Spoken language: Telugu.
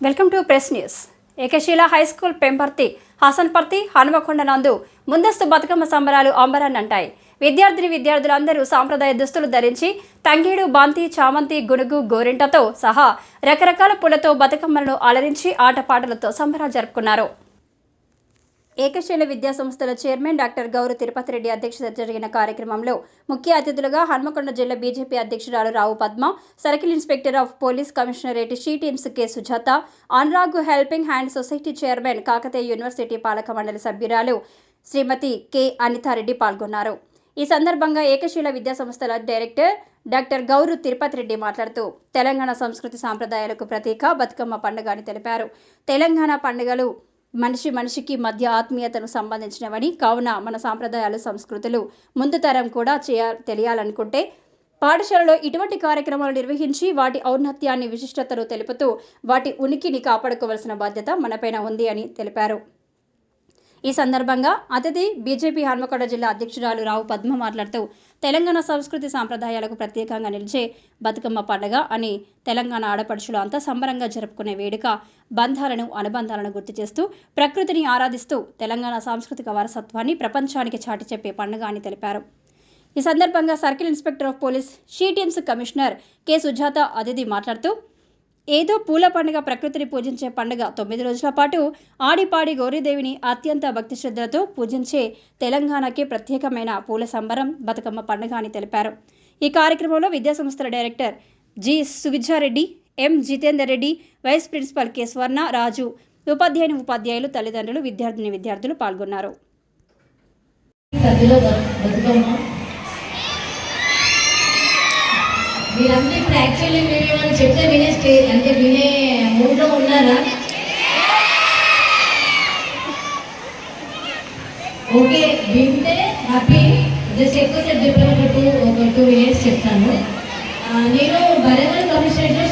Welcome to press news. Ekasheela high school Pemparthi Hasanparthy Hanumakonda నందు ముందస్తు బతుకమ్మ సంబరాలు అంబరాన్ని అంటాయి విద్యార్థిని విద్యార్థులందరూ సాంప్రదాయ దుస్తులు ధరించి తంగేడు బంతి చామంతి గునుగు గోరింటతో సహా రకరకాల పూలతో బతుకమ్మలను అలరించి ఆటపాటలతో సంబరాలు జరుపుకున్నారు. ఏకశైల విద్యా సంస్థల చైర్మన్ డాక్టర్ గౌరు తిరుపతి రెడ్డి అధ్యక్షత జరిగిన కార్యక్రమంలో ముఖ్య అతిథులుగా హన్మకొండ జిల్లా బీజేపీ అధ్యక్షురాలు Rao Padma circle inspector of police commissionerate she teams K Sujatha Anurag helping hand society chairman Kakatiya university పాలక మండలి సభ్యురాలు శ్రీమతి కె అనితారెడ్డి పాల్గొన్నారు. ఈ సందర్భంగా ఏకశీల విద్యాసంస్థల డైరెక్టర్ డాక్టర్ గౌరు తిరుపతి రెడ్డి మాట్లాడుతూ తెలంగాణ సంస్కృతి సాంప్రదాయాలకు ప్రతీక బతుకమ్మ పండుగ అని తెలిపారు. తెలంగాణ పండుగలు మనిషి మనిషికి మధ్య ఆత్మీయతను సంబంధించినవని కావున మన సాంప్రదాయాలు సంస్కృతులు ముందు తరం కూడా చేయ తెలియాలనుకుంటే పాఠశాలలో ఇటువంటి కార్యక్రమాలు నిర్వహించి వాటి ఔన్నత్యాన్ని విశిష్టతను తెలుపుతూ వాటి ఉనికిని కాపాడుకోవాల్సిన బాధ్యత మనపైన ఉంది అని తెలిపారు. ఈ సందర్భంగా అతిథి బీజేపీ హన్మకొండ జిల్లా అధ్యక్షురాలు రావు పద్మ మాట్లాడుతూ తెలంగాణ సంస్కృతి సాంప్రదాయాలకు ప్రత్యేకంగా నిలిచే బతుకమ్మ పండుగ అని తెలంగాణ ఆడపడుచులు అంతా సంబరంగా జరుపుకునే వేడుక బంధాలను అనుబంధాలను గుర్తు చేస్తూ ప్రకృతిని ఆరాధిస్తూ తెలంగాణ సాంస్కృతిక వారసత్వాన్ని ప్రపంచానికి చాటి చెప్పే పండుగ అని తెలిపారు. ఈ సందర్భంగా circle inspector of police she teams commissioner K. Sujatha అతిథి మాట్లాడుతూ ఏదో పూల పండుగ ప్రకృతిని పూజించే పండుగ. తొమ్మిది రోజుల పాటు ఆడిపాడి గౌరీదేవిని అత్యంత భక్తి శ్రద్ధలతో పూజించే తెలంగాణకి ప్రత్యేకమైన పూల సంబరం బతుకమ్మ పండుగ అని తెలిపారు. ఈ కార్యక్రమంలో విద్యాసంస్థల director G Suvija Reddy M Jitender Reddy vice principal K Swarna Raju ఉపాధ్యాయుని ఉపాధ్యాయులు తల్లిదండ్రులు విద్యార్థిని విద్యార్థులు పాల్గొన్నారు సద్దులో బతు- బతుకమ్మ మీరందరూ ఇప్పుడు యాక్చువల్లీ మీరు ఏమైనా చెప్తే వినే స్టే అంటే వినే మూడ్లో ఉన్నారా? ఓకే వింటే హ్యాపీ జస్ట్ ఎక్కువ సెట్ ఒక టూ ఒక టూ మినిట్స్ చెప్తాను. నేను బరేవల్ కమిషనరేట్లో